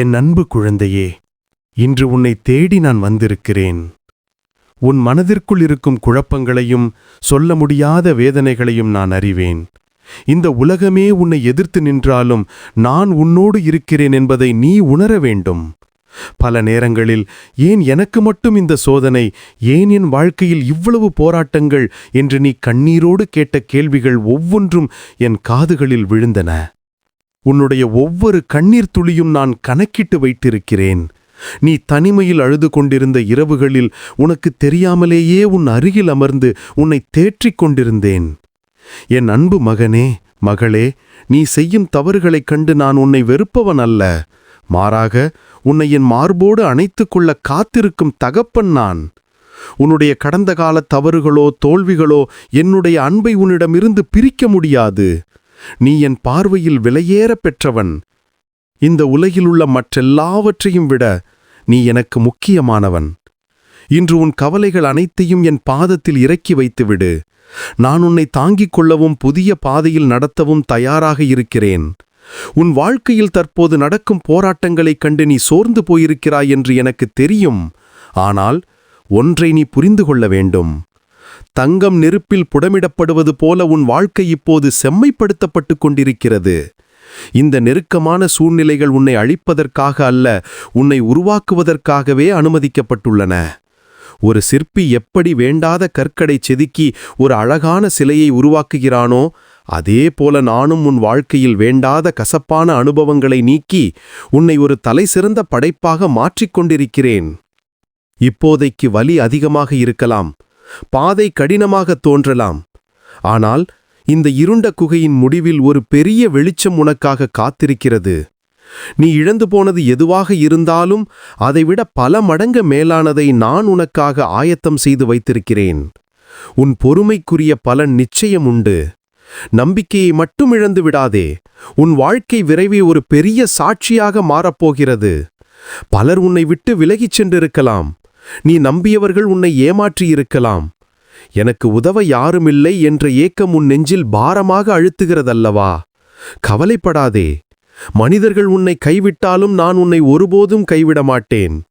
என் அன்பு குழந்தையே இன்று உன்னை தேடி நான் வந்திருக்கிறேன். உன் மனதிற்குள் இருக்கும் குழப்பங்களையும் சொல்ல முடியாத வேதனைகளையும் நான் அறிவேன். இந்த உலகமே உன்னை எதிர்த்து நின்றாலும் நான் உன்னோடு இருக்கிறேன் என்பதை நீ உணர வேண்டும். பல நேரங்களில் ஏன் எனக்கு மட்டும் இந்த சோதனை ஏன் என் வாழ்க்கையில் இவ்வளவு போராட்டங்கள் என்று நீ கண்ணீரோடு கேட்ட கேள்விகள் ஒவ்வொன்றும் என் காதுகளில் விழுந்தன. உன்னுடைய ஒவ்வொரு கண்ணீர் துளியும் நான் கணக்கிட்டு வைத்திருக்கிறேன். நீ தனிமையில் அழுது கொண்டிருந்த இரவுகளில் உனக்கு தெரியாமலேயே உன் அருகில் அமர்ந்து உன்னை தேற்றிக் கொண்டிருந்தேன். என் அன்பு மகனே மகளே நீ செய்யும் தவறுகளைக் கண்டு நான் உன்னை வெறுப்பவன் அல்ல. மாறாக உன்னை என் மார்போடு அணைத்து கொள்ள காத்திருக்கும் தகப்பன் நான். உன்னுடைய கடந்த கால தவறுகளோ தோல்விகளோ என்னுடைய அன்பை உன்னிடமிருந்து பிரிக்க முடியாது. நீ என் பார்வையில் விலையேற பெற்றவன். இந்த உலகிலுள்ள மற்றெல்லாவற்றையும் விட நீ எனக்கு முக்கியமானவன். இன்று உன் கவலைகள் அனைத்தையும் என் பாதத்தில் இறக்கி வைத்துவிடு. நான் உன்னை தாங்கிக் கொள்ளவும் புதிய பாதையில் நடத்தவும் தயாராக இருக்கிறேன். உன் வாழ்க்கையில் தற்போது நடக்கும் போராட்டங்களைக் கண்டு நீ சோர்ந்து போயிருக்கிறாய் என்று எனக்கு தெரியும். ஆனால் ஒன்றை நீ புரிந்து கொள்ள வேண்டும். தங்கம் நெருப்பில் புடமிடப்படுவது போல உன் வாழ்க்கை இப்போது செம்மைப்படுத்தப்பட்டு கொண்டிருக்கிறது. இந்த நெருக்கமான சூழ்நிலைகள் உன்னை அழிப்பதற்காக அல்ல உன்னை உருவாக்குவதற்காகவே அனுமதிக்கப்பட்டுள்ளன. ஒரு சிற்பி எப்படி வேண்டாத கற்களை செதுக்கி ஒரு அழகான சிலையை உருவாக்குகிறானோ அதே போல நானும் உன் வாழ்க்கையில் வேண்டாத கசப்பான அனுபவங்களை நீக்கி உன்னை ஒரு தலைசிறந்த படைப்பாக மாற்றிக்கொண்டிருக்கிறேன் இப்போதைக்கு வலி அதிகமாக இருக்கலாம். பாதை கடினமாக தோன்றலாம். ஆனால் இந்த இருண்ட குகையின் முடிவில் ஒரு பெரிய வெளிச்சம் உனக்காக காத்திருக்கிறது. நீ இழந்து போனது எதுவாக இருந்தாலும் அதைவிட பல மடங்கு மேலானதை நான் உனக்காக ஆயத்தம் செய்து வைத்திருக்கிறேன். உன் பொறுமைக்குரிய பலன் நிச்சயம் உண்டு. நம்பிக்கையை மட்டும் இழந்து விடாதே. உன் வாழ்க்கை விரைவே ஒரு பெரிய சாட்சியாக மாறப்போகிறது பலர் உன்னை விட்டு விலகிச் சென்றிருக்கலாம். நீ நம்பியவர்கள் உன்னை ஏமாற்றியிருக்கலாம். எனக்கு உதவ யாருமில்லை என்ற ஏக்கம் உன் நெஞ்சில் பாரமாக அழுத்துகிறதல்லவா? கவலைப்படாதே. மனிதர்கள் உன்னை கைவிட்டாலும் நான் உன்னை ஒருபோதும் கைவிட மாட்டேன்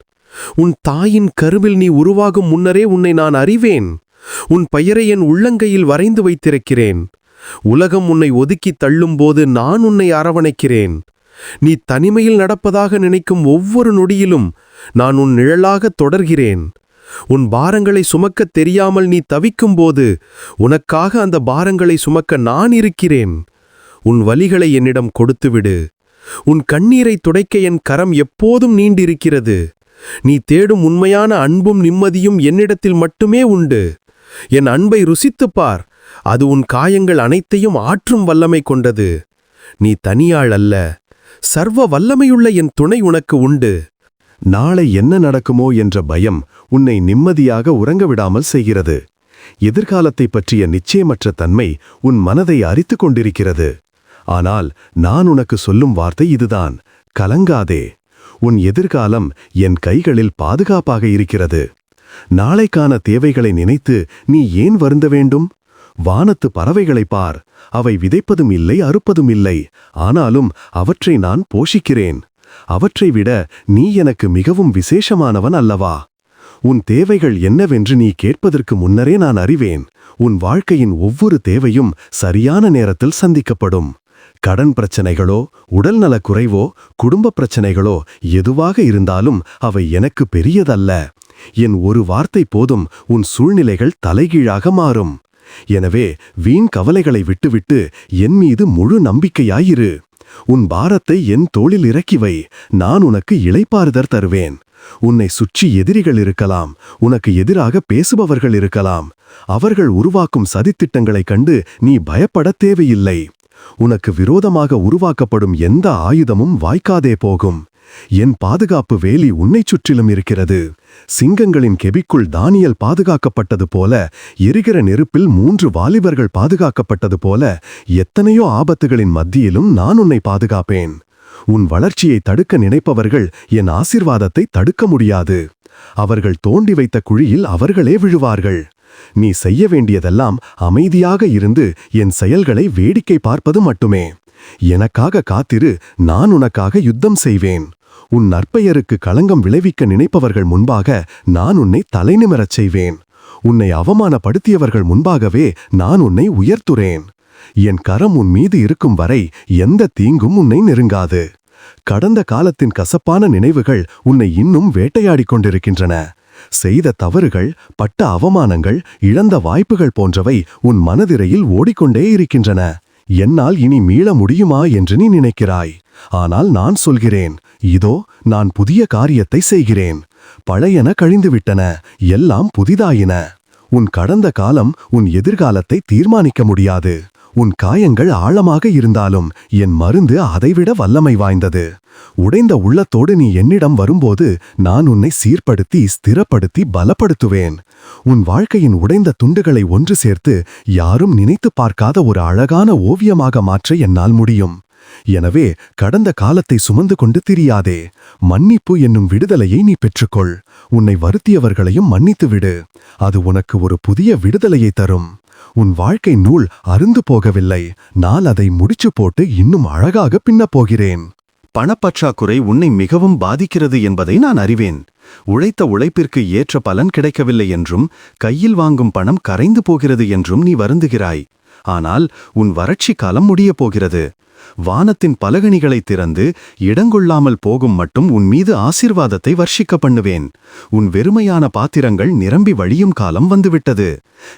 உன் தாயின் கருவில் நீ உருவாகும் முன்னரே உன்னை நான் அறிவேன். உன் பெயரை என் உள்ளங்கையில் வரைந்து வைத்திருக்கிறேன். உலகம் உன்னை ஒதுக்கித் தள்ளும்போது நான் உன்னை அரவணைக்கிறேன். நீ தனிமையில் நடப்பதாக நினைக்கும் ஒவ்வொரு நொடியிலும் நான் உன் நிழலாக தொடர்கிறேன். உன் பாரங்களை சுமக்கத் தெரியாமல் நீ தவிக்கும்போது உனக்காக அந்த பாரங்களை சுமக்க நான் இருக்கிறேன். உன் வலிகளை என்னிடம் கொடுத்துவிடு. உன் கண்ணீரை துடைக்க என் கரம் எப்போதும் நீண்டிருக்கிறது. நீ தேடும் உண்மையான அன்பும் நிம்மதியும் என்னிடத்தில் மட்டுமே உண்டு. என் அன்பை ருசித்துப் பார். அது உன் காயங்கள் அனைத்தையும் ஆற்றும் வல்லமை கொண்டது. நீ தனியாள் அல்ல. சர்வ வல்லமையுள்ள என் துணை உனக்கு உண்டு. நாளை என்ன நடக்குமோ என்ற பயம் உன்னை நிம்மதியாக உறங்க விடாமல் செய்கிறது. எதிர்காலத்தைப் பற்றிய நிச்சயமற்ற தன்மை உன் மனதை அரித்துக் கொண்டிருக்கிறது. ஆனால் நான் உனக்கு சொல்லும் வார்த்தை இதுதான். கலங்காதே. உன் எதிர்காலம் என் கைகளில் பாதுகாப்பாக இருக்கிறது. நாளைக்கான தேவைகளை நினைத்து நீ ஏன் வருந்த வேண்டும்? வானத்து பறவைகளைப் பார். அவை விதைப்பதும் இல்லை அறுப்பதும் இல்லை. ஆனாலும் அவற்றை நான் போஷிக்கிறேன். அவற்றை விட நீ எனக்கு மிகவும் விசேஷமானவன் அல்லவா? உன் தேவைகள் என்னவென்று நீ கேட்பதற்கு முன்னரே நான் அறிவேன். உன் வாழ்க்கையின் ஒவ்வொரு தேவையும் சரியான நேரத்தில் சந்திக்கப்படும். கடன் பிரச்சனைகளோ உடல்நலக் குறைவோ குடும்ப பிரச்சனைகளோ எதுவாக இருந்தாலும் அவை எனக்கு பெரியதல்ல. என் ஒரு வார்த்தை போதும் உன் சூழ்நிலைகள் தலைகீழாக மாறும். எனவே வீண் கவலைகளை விட்டுவிட்டு என் மீது முழு நம்பிக்கையாயிரு. உன் பாரத்தை என் தோளில் இறக்கி வை. நான் உனக்கு இளைப்பாறுதர் தருவேன். உன்னை சுற்றி எதிரிகள் இருக்கலாம். உனக்கு எதிராக பேசுபவர்கள் இருக்கலாம். அவர்கள் உருவாக்கும் சதித்திட்டங்களைக் கண்டு நீ பயப்படத் தேவையில்லை. உனக்கு விரோதமாக உருவாக்கப்படும் எந்த ஆயுதமும் வாய்க்காதே போகும். என் பாதுகாப்பு வேலி உன்னைச் சுற்றிலும் இருக்கிறது. சிங்கங்களின் கெபிக்குள் தானியல் பாதுகாக்கப்பட்டது போல எரிகிற நெருப்பில் மூன்று வாலிபர்கள் பாதுகாக்கப்பட்டது போல எத்தனையோ ஆபத்துகளின் மத்தியிலும் நான் உன்னை பாதுகாப்பேன். உன் வளர்ச்சியை தடுக்க நினைப்பவர்கள் என் ஆசிர்வாதத்தை தடுக்க முடியாது. அவர்கள் தோண்டி வைத்த குழியில் அவர்களே விழுவார்கள். நீ செய்ய வேண்டியதெல்லாம் அமைதியாக இருந்து என் செயல்களை வேடிக்கை பார்ப்பது மட்டுமே. எனக்காக காத்திரு நான் உனக்காக யுத்தம் செய்வேன். உன் நற்பெயருக்கு களங்கம் விளைவிக்க நினைப்பவர்கள் முன்பாக நான் உன்னை தலைநிமிரச் செய்வேன். உன்னை அவமானப்படுத்தியவர்கள் முன்பாகவே நான் உன்னை உயர்த்துறேன். என் கரம் உன் மீது இருக்கும் வரை எந்த தீங்கும் உன்னை நெருங்காது. கடந்த காலத்தின் கசப்பான நினைவுகள் உன்னை இன்னும் வேட்டையாடிக் கொண்டிருக்கின்றன. செய்த தவறுகள் பட்ட அவமானங்கள் இழந்த வாய்ப்புகள் போன்றவை உன் மனதிரையில் ஓடிக்கொண்டே இருக்கின்றன. என்னால் இனி மீள முடியுமா என்று நீ நினைக்கிறாய். ஆனால் நான் சொல்கிறேன் இதோ நான் புதிய காரியத்தை செய்கிறேன். பழையன கழிந்துவிட்டன எல்லாம் புதிதாயின. உன் கடந்த காலம் உன் எதிர்காலத்தை தீர்மானிக்க முடியாது. உன் காயங்கள் ஆழமாக இருந்தாலும் என் மருந்து அதைவிட வல்லமை வாய்ந்தது. உடைந்த உள்ளத்தோடு நீ என்னிடம் வரும்போது நான் உன்னை சீர்படுத்தி ஸ்திரப்படுத்தி பலப்படுத்துவேன். உன் வாழ்க்கையின் உடைந்த துண்டுகளை ஒன்று சேர்த்து யாரும் நினைத்துப் பார்க்காத ஒரு அழகான ஓவியமாக மாற்ற என்னால் முடியும். எனவே கடந்த காலத்தை சுமந்து கொண்டு திரியாதே. மன்னிப்பு என்னும் விடுதலையை நீ பெற்றுக்கொள். உன்னை வருத்தியவர்களையும் மன்னித்து விடு அது உனக்கு ஒரு புதிய விடுதலையை தரும். உன் வாழ்க்கை நூல் அருந்து போகவில்லை. நான் அதை முடிச்சு போட்டு இன்னும் அழகாக பின்னப் போகிறேன். பணப்பற்றாக்குறை உன்னை மிகவும் பாதிக்கிறது என்பதை நான் அறிவேன். உழைத்த உழைப்பிற்கு ஏற்ற பலன் கிடைக்கவில்லை என்றும் கையில் வாங்கும் பணம் கரைந்து போகிறது என்றும் நீ வருந்துகிறாய். ஆனால் உன் வறட்சி காலம் முடியப் போகிறது. வானத்தின் பலகணிகளை திறந்து இடங்கொள்ளாமல் போகும் மட்டும் உன் மீது ஆசீர்வாதத்தை வர்ஷிக்க பண்ணுவேன். உன் வெறுமையான பாத்திரங்கள் நிரம்பி வழியும் காலம் வந்துவிட்டது.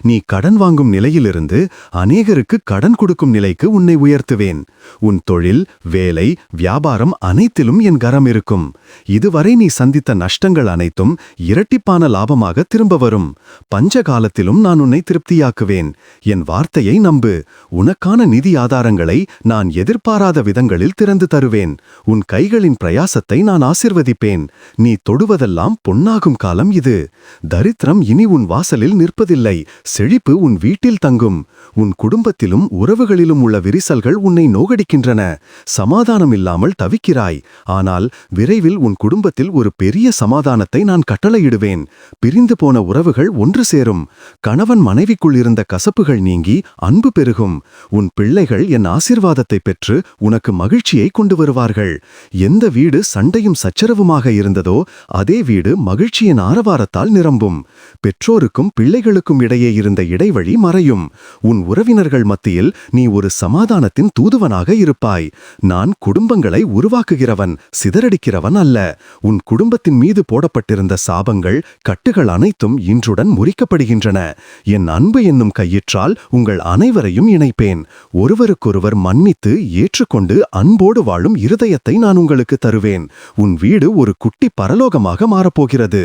நீ கடன் வாங்கும் நிலையிலிருந்து அநேகருக்கு கடன் கொடுக்கும் நிலைக்கு உன்னை உயர்த்துவேன். உன் தொழில் வேலை வியாபாரம் அனைத்திலும் என் கரம் இருக்கும். இதுவரை நீ சந்தித்த நஷ்டங்கள் அனைத்தும் இரட்டிப்பான லாபமாக திரும்ப வரும். பஞ்ச காலத்திலும் நான் உன்னை திருப்தியாக்குவேன். என் வார்த்தையை நம்பு. உனக்கான நிதி ஆதாரங்களை நான் எதிர் எதிர்பாராத விதங்களில் திறந்து தருவேன். உன் கைகளின் பிரயாசத்தை நான் ஆசிர்வதிப்பேன். நீ தொடுவதெல்லாம் பொன்னாகும் காலம் இது. தரித்திரம் இனி உன் வாசலில் நிற்பதில்லை. செழிப்பு உன் வீட்டில் தங்கும். உன் குடும்பத்திலும் உறவுகளிலும் உள்ள விரிசல்கள் உன்னை நோகடிக்கின்றன. சமாதானம் இல்லாமல் தவிக்கிறாய். ஆனால் விரைவில் உன் குடும்பத்தில் ஒரு பெரிய சமாதானத்தை நான் கட்டளையிடுவேன். பிரிந்து போன உறவுகள் ஒன்று சேரும். கணவன் மனைவிக்குள் இருந்த கசப்புகள் நீங்கி அன்பு பெருகும். உன் பிள்ளைகள் என் ஆசிர்வாதத்தை பெற்று உனக்கு மகிழ்ச்சியை கொண்டு வருவார்கள். எந்த வீடு சண்டையும் சச்சரவுமாக இருந்ததோ அதே வீடு மகிழ்ச்சியின் ஆரவாரத்தால் நிரம்பும். பெற்றோருக்கும் பிள்ளைகளுக்கும் இடையே இருந்த இடைவெளி மறையும். உன் உறவினர்கள் மத்தியில் நீ ஒரு சமாதானத்தின் தூதுவனாக இருப்பாய். நான் குடும்பங்களை உருவாக்குகிறவன் சிதறடிக்கிறவன் அல்ல. உன் குடும்பத்தின் மீது போடப்பட்டிருந்த சாபங்கள் கட்டுகள் அனைத்தும் இன்றுடன் முறிக்கப்படுகின்றன. என் அன்பு என்னும் கையிற்றால் உங்கள் அனைவரையும் இணைப்பேன். ஒருவருக்கொருவர் மன்னித்து ஏற்றுக்கொண்டு அன்போடு வாழும் இருதயத்தை நான் உங்களுக்கு தருவேன். உன் வீடு ஒரு குட்டி பரலோகமாக மாறப்போகிறது.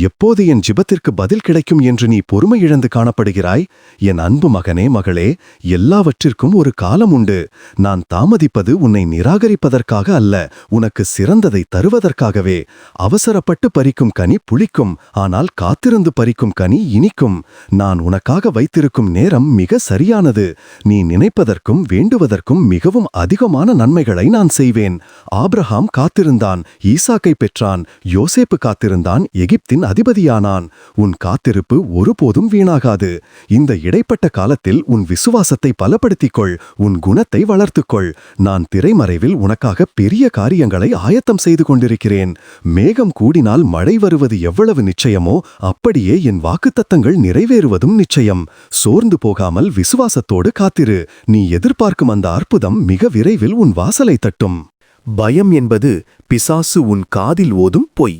எப்போது என் ஜிபத்திற்கு பதில் கிடைக்கும் என்று நீ பொறுமை இழந்து காணப்படுகிறாய்? என் அன்பு மகனே மகளே எல்லாவற்றிற்கும் ஒரு காலம் உண்டு. நான் தாமதிப்பது உன்னை நிராகரிப்பதற்காக அல்ல உனக்கு சிறந்ததை தருவதற்காகவே. அவசரப்பட்டு பறிக்கும் கனி புளிக்கும் ஆனால் காத்திருந்து பறிக்கும் கனி இனிக்கும். நான் உனக்காக வைத்திருக்கும் நேரம் மிக சரியானது. நீ நினைப்பதற்கும் வேண்டுவதற்கும் மிகவும் அதிகமான நன்மைகளை நான் செய்வேன். ஆப்ரஹாம் காத்திருந்தான் ஈசாக்கை பெற்றான் யோசேப்பு காத்திருந்தான் எகிப்தின் அதிபதியானான். உன் காத்திருப்பு ஒருபோதும் வீணாகாது. இந்த இடைப்பட்ட காலத்தில் உன் விசுவாசத்தை பலப்படுத்திக் கொள் உன் குணத்தை வளர்த்துக்கொள். நான் திரைமறைவில் உனக்காக பெரிய காரியங்களை ஆயத்தம் செய்து கொண்டிருக்கிறேன். மேகம் கூடினால் மழை வருவது எவ்வளவு நிச்சயமோ அப்படியே என் வாக்குத்தத்தங்கள் நிறைவேறுவதும் நிச்சயம். சோர்ந்து போகாமல் விசுவாசத்தோடு காத்திரு. நீ எதிர்பார்க்கும் அந்த அற்புதம் மிக விரைவில் உன் வாசலை தட்டும். பயம் என்பது பிசாசு உன் காதில் ஓதும் பொய்.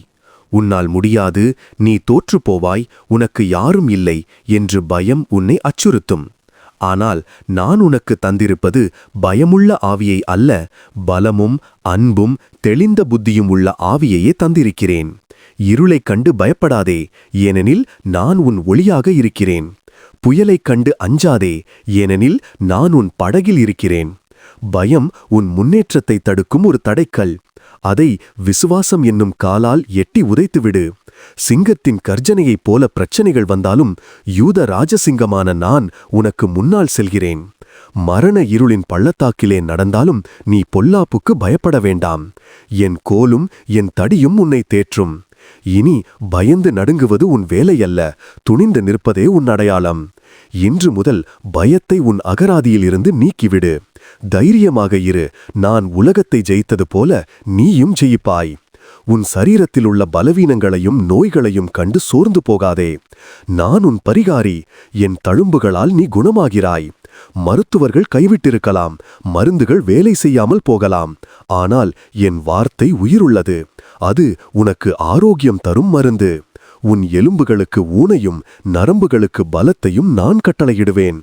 உன்னால் முடியாது நீ தோற்றுப் போவாய் உனக்கு யாரும் இல்லை என்று பயம் உன்னை அச்சுறுத்தும். ஆனால் நான் உனக்கு தந்திருப்பது பயமுள்ள ஆவியை அல்ல பலமும் அன்பும் தெளிந்த புத்தியும் உள்ள ஆவியையே தந்திருக்கிறேன். இருளைக் கண்டு பயப்படாதே ஏனெனில் நான் உன் ஒளியாக இருக்கிறேன். புயலைக் கண்டு அஞ்சாதே ஏனெனில் நான் உன் படகில் இருக்கிறேன். பயம் உன் முன்னேற்றத்தை தடுக்கும் ஒரு தடைக்கல். அதை விசுவாசம் என்னும் காலால் எட்டி உதைத்துவிடு. சிங்கத்தின் கர்ஜனையைப் போல பிரச்சனைகள் வந்தாலும் யூத ராஜசிங்கமான நான் உனக்கு முன்னால் செல்கிறேன். மரண இருளின் பள்ளத்தாக்கிலே நடந்தாலும் நீ பொல்லாப்புக்கு பயப்பட வேண்டாம். என் கோலும் என் தடியும் உன்னை தேற்றும். இனி பயந்து நடுங்குவது உன் வேலையல்ல துணிந்து நிற்பதே உன் அடையாளம். இன்று முதல் பயத்தை உன் அகராதியிலிருந்து நீக்கிவிடு. தைரியமாக இரு. நான் உலகத்தை ஜெயித்தது போல நீயும் ஜெயிப்பாய். உன் சரீரத்தில் உள்ள பலவீனங்களையும் நோய்களையும் கண்டு சோர்ந்து போகாதே. நான் உன் பரிகாரி. என் தழும்புகளால் நீ குணமாகிறாய். மருத்துவர்கள் கைவிட்டிருக்கலாம். மருந்துகள் வேலை செய்யாமல் போகலாம். ஆனால் என் வார்த்தை உயிருள்ளது. அது உனக்கு ஆரோக்கியம் தரும் மருந்து. உன் எலும்புகளுக்கு ஊனையும் நரம்புகளுக்கு பலத்தையும் நான் கட்டளையிடுவேன்.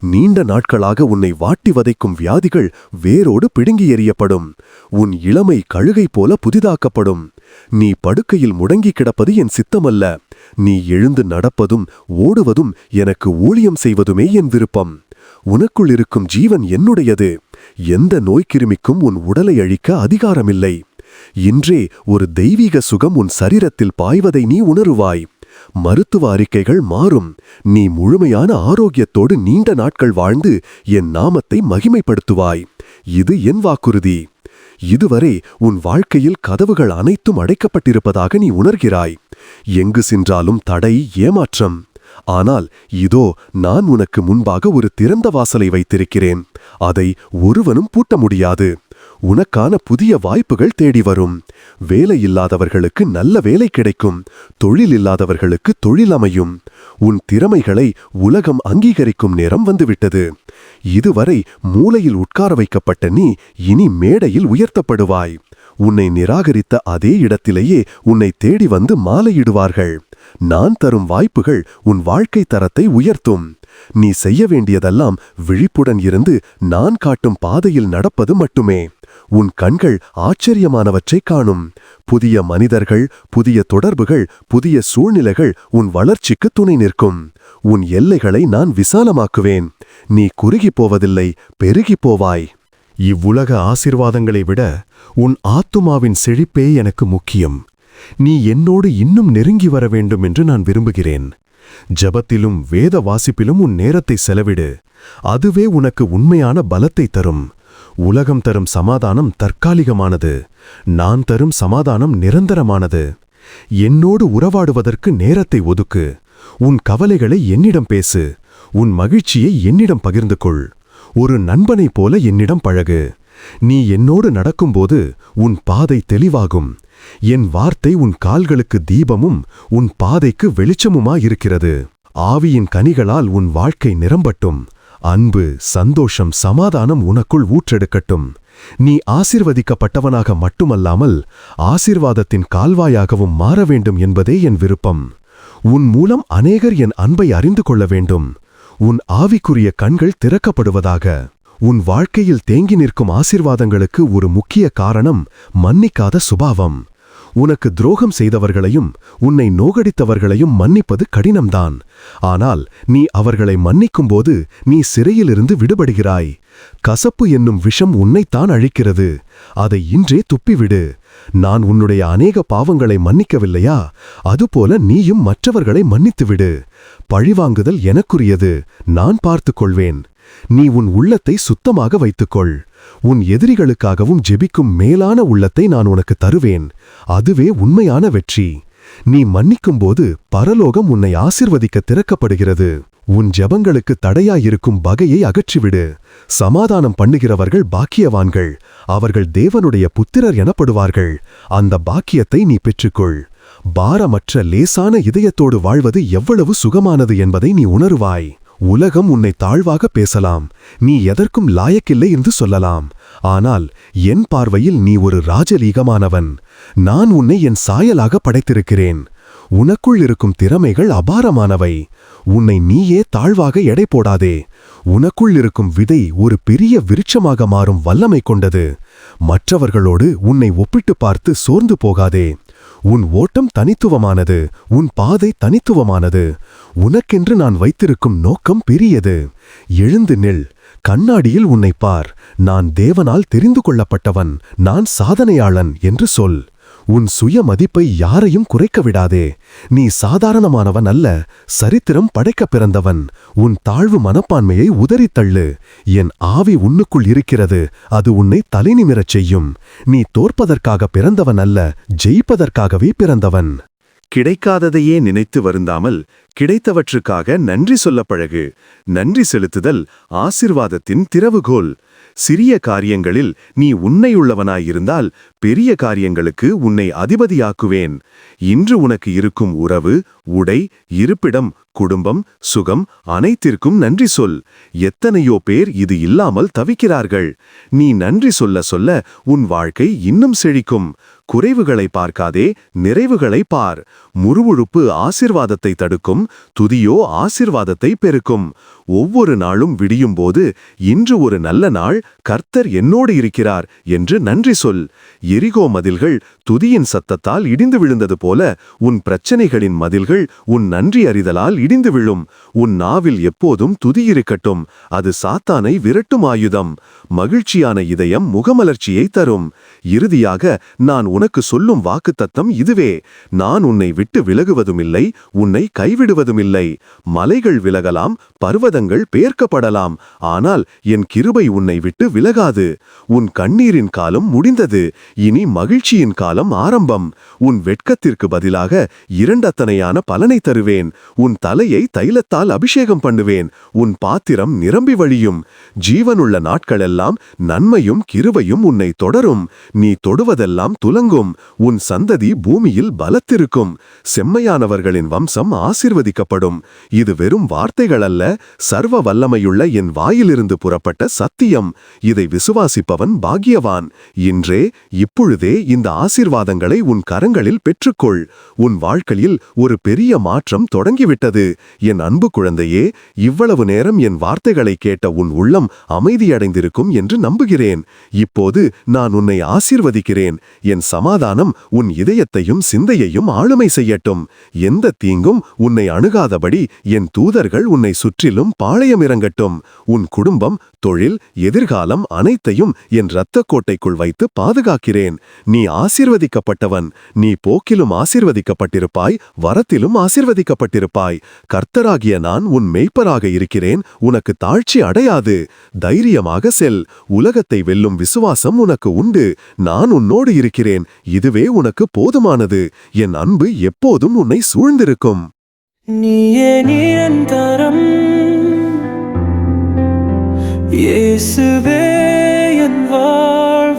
நீண்ட நாட்களாக உன்னை வாட்டி வதைக்கும் வியாதிகள் வேரோடு பிடுங்கி எறியப்படும். உன் இளமை கழுகை போல புதிதாக்கப்படும். நீ படுக்கையில் முடங்கி கிடப்பது என் சித்தமல்ல. நீ எழுந்து நடப்பதும் ஓடுவதும் எனக்கு ஊழியம் செய்வதுமே என் விருப்பம். உனக்குள் இருக்கும் ஜீவன் என்னுடையது. எந்த நோய்க்கிருமிக்கும் உன் உடலை அழிக்க அதிகாரமில்லை. இன்றே ஒரு தெய்வீக சுகம் உன் சரீரத்தில் பாய்வதை நீ உணருவாய். மருத்துவ அறிக்கைகள் மாறும். நீ முழுமையான ஆரோக்கியத்தோடு நீண்ட நாட்கள் வாழ்ந்து என் நாமத்தை மகிமைப்படுத்துவாய். இது என் வாக்குறுதி. இதுவரை உன் வாழ்க்கையில் கதவுகள் அனைத்தும் அடைக்கப்பட்டிருப்பதாக நீ உணர்கிறாய். எங்கு சென்றாலும் தடை ஏமாற்றம். ஆனால் இதோ நான் உனக்கு முன்பாக ஒரு திறந்த வாசலை வைத்திருக்கிறேன். அதை ஒருவனும் பூட்ட முடியாது. உனக்கான புதிய வாய்ப்புகள் தேடி வரும். வேலை இல்லாதவர்களுக்கு நல்ல வேலை கிடைக்கும். தொழில் இல்லாதவர்களுக்கு தொழில் அமையும். உன் திறமைகளை உலகம் அங்கீகரிக்கும் நேரம் வந்துவிட்டது. இதுவரை மூலையில் உட்கார வைக்கப்பட்ட நீ இனி மேடையில் உயர்த்தப்படுவாய். உன்னை நிராகரித்த அதே இடத்திலேயே உன்னை தேடி வந்து மாலையிடுவார்கள். நான் தரும் வாய்ப்புகள் உன் வாழ்க்கை தரத்தை உயர்த்தும். நீ செய்ய வேண்டியதெல்லாம் விழிப்புடன் இருந்து நான் காட்டும் பாதையில் நடப்பது மட்டுமே. உன் கண்கள் ஆச்சரியமானவற்றைக் காணும். புதிய மனிதர்கள் புதிய தொடர்புகள் புதிய சூழ்நிலைகள் உன் வளர்ச்சிக்கு துணை நிற்கும். உன் எல்லைகளை நான் விசாலமாக்குவேன். நீ குறுகிப் போவதில்லை பெருகிப் போவாய். இவ்வுலக ஆசிர்வாதங்களை விட உன் ஆத்துமாவின் செழிப்பே எனக்கு முக்கியம். நீ என்னோடு இன்னும் நெருங்கி வர வேண்டும் என்று நான் விரும்புகிறேன். ஜபத்திலும் வேத வாசிப்பிலும் உன் நேரத்தை செலவிடு. அதுவே உனக்கு உண்மையான பலத்தை தரும். உலகம் தரும் சமாதானம் தற்காலிகமானது. நான் தரும் சமாதானம் நிரந்தரமானது. என்னோடு உறவாடுவதற்கு நேரத்தை ஒதுக்கு. உன் கவலைகளை என்னிடம் பேசு. உன் மகிழ்ச்சியை என்னிடம் பகிர்ந்து கொள் ஒரு நண்பனைப் போல என்னிடம் பழகு. நீ என்னோடு நடக்கும்போது உன் பாதை தெளிவாகும். என் வார்த்தை உன் கால்களுக்கு தீபமும் உன் பாதைக்கு வெளிச்சமுமாயிருக்கிறது. ஆவியின் கனிகளால் உன் வாழ்க்கை நிரம்பட்டும். அன்பு சந்தோஷம் சமாதானம் உனக்குள் ஊற்றெடுக்கட்டும். நீ ஆசிர்வதிக்கப்பட்டவனாக மட்டுமல்லாமல் ஆசிர்வாதத்தின் கால்வாயாகவும் மாற வேண்டும் என்பதே என் விருப்பம். உன் மூலம் அநேகர் என் அன்பை அறிந்து கொள்ள வேண்டும். உன் ஆவிக்குரிய கண்கள் திறக்கப்படுவதாக. உன் வாழ்க்கையில் தேங்கி நிற்கும் ஆசிர்வாதங்களுக்கு ஒரு முக்கிய காரணம் மன்னிக்காத சுபாவம். உனக்கு துரோகம் செய்தவர்களையும் உன்னை நோகடித்தவர்களையும் மன்னிப்பது கடினம்தான். ஆனால் நீ அவர்களை மன்னிக்கும்போது நீ சிறையிலிருந்து விடுபடுகிறாய். கசப்பு என்னும் விஷம் உன்னைத்தான் அழிக்கிறது. அதை இன்றே துப்பிவிடு. நான் உன்னுடைய அநேக பாவங்களை மன்னிக்கவில்லையா? அதுபோல நீயும் மற்றவர்களை மன்னித்துவிடு. பழிவாங்குதல் எனக்குரியது. நான் பார்த்துக் கொள்வேன் நீ உன் உள்ளத்தை சுத்தமாக வைத்துக்கொள். உன் எதிரிகளுக்காகவும் ஜெபிக்கும் மேலான உள்ளத்தை நான் உனக்கு தருவேன். அதுவே உண்மையான வெற்றி. நீ மன்னிக்கும்போது பரலோகம் உன்னை ஆசிர்வதிக்க திறக்கப்படுகிறது. உன் ஜபங்களுக்கு தடையாயிருக்கும் பகையை அகற்றிவிடு. சமாதானம் பண்ணுகிறவர்கள் பாக்கியவான்கள். அவர்கள் தேவனுடைய புத்திரர் எனப்படுவார்கள். அந்த பாக்கியத்தை நீ பெற்றுக்கொள். பாரமற்ற லேசான இதயத்தோடு வாழ்வது எவ்வளவு சுகமானது என்பதை நீ உணருவாய். உலகம் உன்னை தாழ்வாக பேசலாம். நீ எதற்கும் லாயக்கில்லை என்று சொல்லலாம். ஆனால் என் பார்வையில் நீ ஒரு ராஜலீகமானவன். நான் உன்னை என் சாயலாக படைத்திருக்கிறேன். உனக்குள் இருக்கும் திறமைகள் அபாரமானவை. உன்னை நீயே தாழ்வாக எடை போடாதே. உனக்குள் இருக்கும் விதை ஒரு பெரிய விருட்சமாக மாறும் வல்லமை கொண்டது. மற்றவர்களோடு உன்னை ஒப்பிட்டு பார்த்து சோர்ந்து போகாதே. உன் ஓட்டம் தனித்துவமானது உன் பாதை தனித்துவமானது. உனக்கென்று நான் வைத்திருக்கும் நோக்கம் பெரியது. எழுந்து நில் கண்ணாடியில் உன்னை பார். நான் தேவனால் தெரிந்து கொள்ளப்பட்டவன் நான் சாதனையாளன் என்று சொல். உன் சுய மதிப்பை யாரையும் குறைக்க விடாதே. நீ சாதாரணமானவன் அல்ல சரித்திரம் படைக்கப் பிறந்தவன். உன் தாழ்வு மனப்பான்மையை உதறித் தள்ளு. என் ஆவி உன்னுக்குள் இருக்கிறது அது உன்னை தலைநிமிரச் செய்யும். நீ தோற்பதற்காக பிறந்தவன் அல்ல ஜெயிப்பதற்காகவே பிறந்தவன். கிடைக்காததையே நினைத்து வருந்தாமல் கிடைத்தவற்றுக்காக நன்றி சொல்ல பழகு. நன்றி செலுத்துதல் ஆசிர்வாதத்தின் திறவுகோல். சிறிய காரியங்களில் நீ உன்னையுள்ளவனாயிருந்தால் பெரிய காரியங்களுக்கு உன்னை அதிபதியாக்குவேன். இன்று உனக்கு இருக்கும் உறவு உடை இருப்பிடம் குடும்பம் சுகம் அனைத்திற்கும் நன்றி சொல். எத்தனையோ பேர் இது இல்லாமல் தவிக்கிறார்கள். நீ நன்றி சொல்ல சொல்ல உன் வாழ்க்கை இன்னும் செழிக்கும். குறைவுகளை பார்க்காதே நிறைவுகளை பார். முறுவுழுப்பு ஆசிர்வாதத்தை தடுக்கும் துதியோ ஆசிர்வாதத்தை பெருக்கும். ஒவ்வொரு நாளும் விடியும் போது இன்று ஒரு நல்ல நாள் கர்த்தர் என்னோடு இருக்கிறார் என்று நன்றி சொல். எரிகோ மதில்கள் துதியின் சத்தத்தால் இடிந்து விழுந்தது போல உன் பிரச்சனைகளின் மதில்கள் உன் நன்றி அறிதலால் இடிந்து விழும். உன் நாவில் எப்போதும் துதி இருக்கட்டும் அது சாத்தானை விரட்டும் ஆயுதம். மகிழ்ச்சியான இதயம் முகமலர்ச்சியை தரும். இறுதியாக நான் உனக்கு சொல்லும் வாக்குத்தத்தம் இதுவே. நான் உன்னை விட்டு விலகுவதுமில்லை உன்னை கைவிடுவதுமில்லை. மலைகள் விலகலாம் பர்வதங்கள் பேர்க்கப்படலாம் ஆனால் என் கிருபை உன்னை விட்டு விலகாது. உன் கண்ணீரின் காலம் முடிந்தது இனி மகிழ்ச்சியின் காலம் ஆரம்பம். உன் வெட்கத்திற்கு பதிலாக இரண்டத்தனையான பலனை தருவேன். உன் தலையை தைலத்தால் அபிஷேகம் பண்ணுவேன். உன் பாத்திரம் நிரம்பி வழியும். ஜீவனுள்ள நாட்களெல்லாம் நன்மையும் கிருபையும் உன்னை தொடரும். நீ தொடுவதெல்லாம் துல துலங்கும் உன் சந்ததி பூமியில் பலத்திருக்கும். செம்மையானவர்களின் வம்சம் ஆசிர்வதிக்கப்படும். இது வெறும் வார்த்தைகள் அல்ல சர்வ வல்லமையுள்ள என் வாயிலிருந்து புறப்பட்ட சத்தியம். இதை விசுவாசிப்பவன் பாகியவான் இன்றே இப்பொழுதே இந்த ஆசீர்வாதங்களை உன் கரங்களில் பெற்றுக்கொள். உன் வாழ்க்கையில் ஒரு பெரிய மாற்றம் தொடங்கிவிட்டது. என் அன்பு குழந்தையே இவ்வளவு நேரம் என் வார்த்தைகளை கேட்ட உன் உள்ளம் அமைதியடைந்திருக்கும் என்று நம்புகிறேன். இப்போது நான் உன்னை ஆசீர்வதிக்கிறேன். என் சமாதானம் உன் இதயத்தையும் சிந்தையையும் ஆளுமை செய்யட்டும். எந்த தீங்கும் உன்னை அணுகாதபடி என் தூதர்கள் உன்னை சுற்றிலும் பாளையம் இறங்கட்டும். உன் குடும்பம் தொழில் எதிர்காலம் அனைத்தையும் என் இரத்த கோட்டைக்குள் வைத்து பாதுகாக்கிறேன். நீ ஆசிர்வதிக்கப்பட்டவன். நீ போக்கிலும் ஆசிர்வதிக்கப்பட்டிருப்பாய் வரத்திலும் ஆசிர்வதிக்கப்பட்டிருப்பாய். கர்த்தராகிய நான் உன் மெய்ப்பராக இருக்கிறேன். உனக்கு தாழ்ச்சி அடையாது. தைரியமாக செல். உலகத்தை வெல்லும் விசுவாசம் உனக்கு உண்டு. நான் உன்னோடு இருக்கிறேன். இருக்கிறேன் இதுவே உனக்கு போதுமானது. என் அன்பு எப்போதும் உன்னை சூழ்ந்திருக்கும். நீயே நிரந்தரம். இயேசுவே என் வாழ்